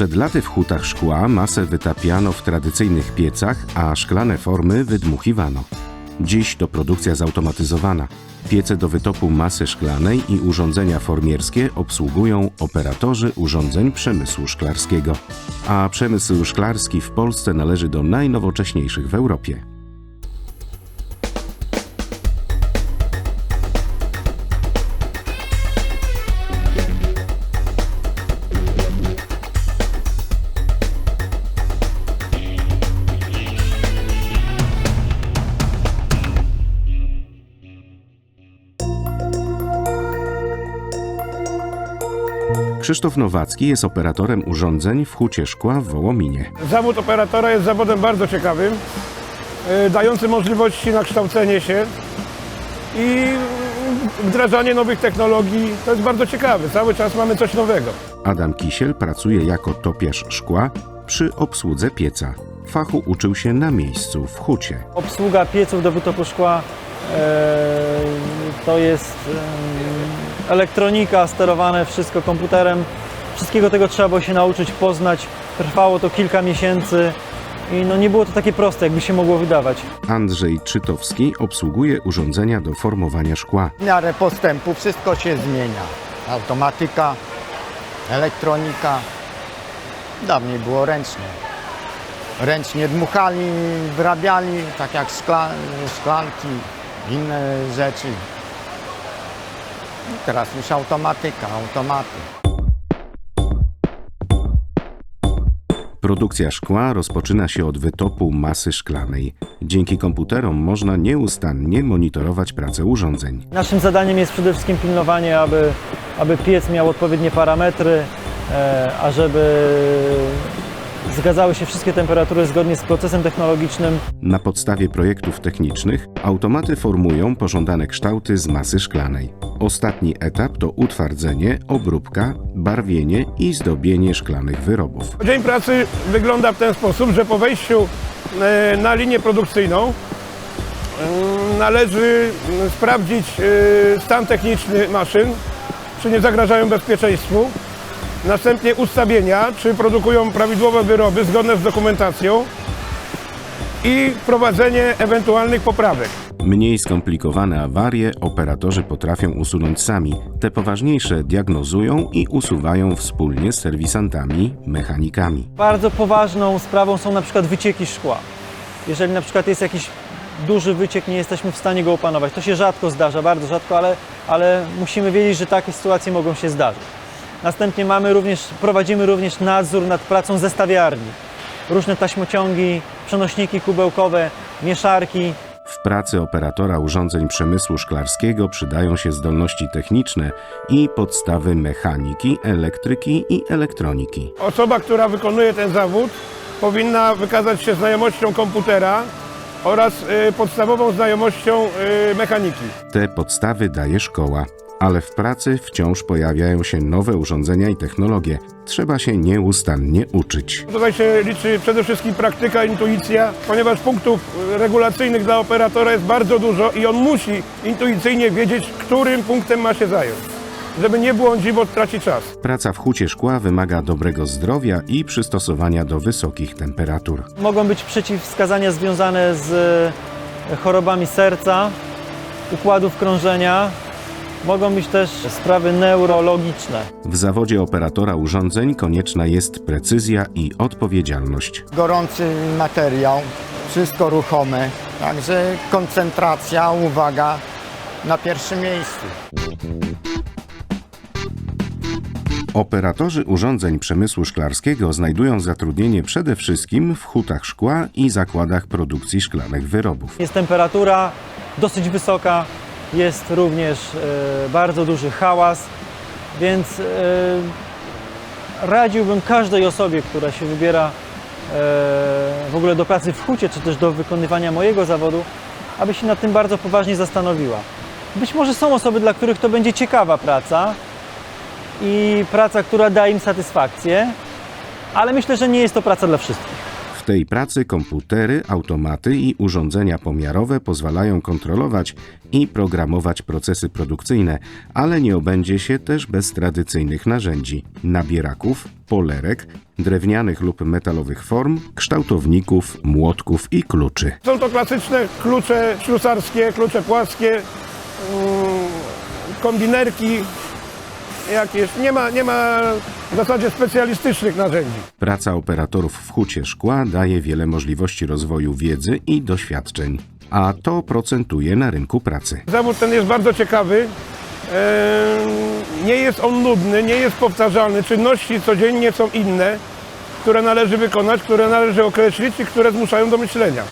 Przed laty w hutach szkła masę wytapiano w tradycyjnych piecach, a szklane formy wydmuchiwano. Dziś to produkcja zautomatyzowana. Piece do wytopu masy szklanej i urządzenia formierskie obsługują operatorzy urządzeń przemysłu szklarskiego. A przemysł szklarski w Polsce należy do najnowocześniejszych w Europie. Krzysztof Nowacki jest operatorem urządzeń w hucie szkła w Wołominie. Zawód operatora jest zawodem bardzo ciekawym, y, dający możliwości na kształcenie się i wdrażanie nowych technologii. To jest bardzo ciekawe. Cały czas mamy coś nowego. Adam Kisiel pracuje jako topiarz szkła przy obsłudze pieca. Fachu uczył się na miejscu w hucie. Obsługa pieców do wytopu szkła e, to jest e, elektronika, sterowane wszystko komputerem. Wszystkiego tego trzeba było się nauczyć, poznać. Trwało to kilka miesięcy i no nie było to takie proste, jakby się mogło wydawać. Andrzej Czytowski obsługuje urządzenia do formowania szkła. W miarę postępu wszystko się zmienia. Automatyka, elektronika. Dawniej było ręcznie. Ręcznie dmuchali, wyrabiali, tak jak szkla, szklanki, inne rzeczy. I Teraz już automatyka, automaty. Produkcja szkła rozpoczyna się od wytopu masy szklanej. Dzięki komputerom można nieustannie monitorować pracę urządzeń. Naszym zadaniem jest przede wszystkim pilnowanie, aby, aby piec miał odpowiednie parametry, e, a żeby zgadzały się wszystkie temperatury zgodnie z procesem technologicznym. Na podstawie projektów technicznych automaty formują pożądane kształty z masy szklanej. Ostatni etap to utwardzenie, obróbka, barwienie i zdobienie szklanych wyrobów. Dzień pracy wygląda w ten sposób, że po wejściu e, na linię produkcyjną e, należy m, sprawdzić e, stan techniczny maszyn, czy nie zagrażają bezpieczeństwu. Następnie ustawienia, czy produkują prawidłowe wyroby zgodne z dokumentacją i wprowadzenie ewentualnych poprawek. Mniej skomplikowane awarie operatorzy potrafią usunąć sami. Te poważniejsze diagnozują i usuwają wspólnie z serwisantami, mechanikami. Bardzo poważną sprawą są na przykład wycieki szkła. Jeżeli na przykład jest jakiś duży wyciek, nie jesteśmy w stanie go opanować. To się rzadko zdarza, bardzo rzadko, ale, ale musimy wiedzieć, że takie sytuacje mogą się zdarzyć. Następnie mamy również, prowadzimy również nadzór nad pracą zestawiarni. Różne taśmociągi, przenośniki kubełkowe, mieszarki, W pracy operatora urządzeń przemysłu szklarskiego przydają się zdolności techniczne i podstawy mechaniki, elektryki i elektroniki. Osoba, która wykonuje ten zawód, powinna wykazać się znajomością komputera oraz y, podstawową znajomością y, mechaniki. Te podstawy daje szkoła, ale w pracy wciąż pojawiają się nowe urządzenia i technologie. Trzeba się nieustannie uczyć. Tutaj się liczy przede wszystkim praktyka, intuicja, ponieważ punktów regulacyjnych dla operatora jest bardzo dużo i on musi intuicyjnie wiedzieć, którym punktem ma się zająć, żeby nie błądzić, bo traci czas. Praca w hucie szkła wymaga dobrego zdrowia i przystosowania do wysokich temperatur. Mogą być przeciwwskazania związane z chorobami serca, układów krążenia. Mogą być też sprawy neurologiczne. W zawodzie operatora urządzeń konieczna jest precyzja i odpowiedzialność. Gorący materiał, wszystko ruchome. Także koncentracja, uwaga na pierwszym miejscu. Operatorzy urządzeń przemysłu szklarskiego znajdują zatrudnienie przede wszystkim w hutach szkła i zakładach produkcji szklanych wyrobów. Jest temperatura dosyć wysoka, jest również e, bardzo duży hałas, więc e, radziłbym każdej osobie, która się wybiera e, w ogóle do pracy w hucie, czy też do wykonywania mojego zawodu, aby się nad tym bardzo poważnie zastanowiła. Być może są osoby, dla których to będzie ciekawa praca i praca, która da im satysfakcję, ale myślę, że nie jest to praca dla wszystkich. Tej pracy komputery, automaty i urządzenia pomiarowe pozwalają kontrolować i programować procesy produkcyjne, ale nie obędzie się też bez tradycyjnych narzędzi nabieraków, polerek, drewnianych lub metalowych form, kształtowników, młotków i kluczy. Są to klasyczne klucze ślusarskie, klucze płaskie, mm, kombinerki jakieś. Nie ma, nie ma w zasadzie specjalistycznych narzędzi. Praca operatorów w hucie szkła daje wiele możliwości rozwoju wiedzy i doświadczeń, a to procentuje na rynku pracy. Zawód ten jest bardzo ciekawy. Nie jest on nudny, nie jest powtarzalny. Czynności codziennie są inne, które należy wykonać, które należy określić i które zmuszają do myślenia.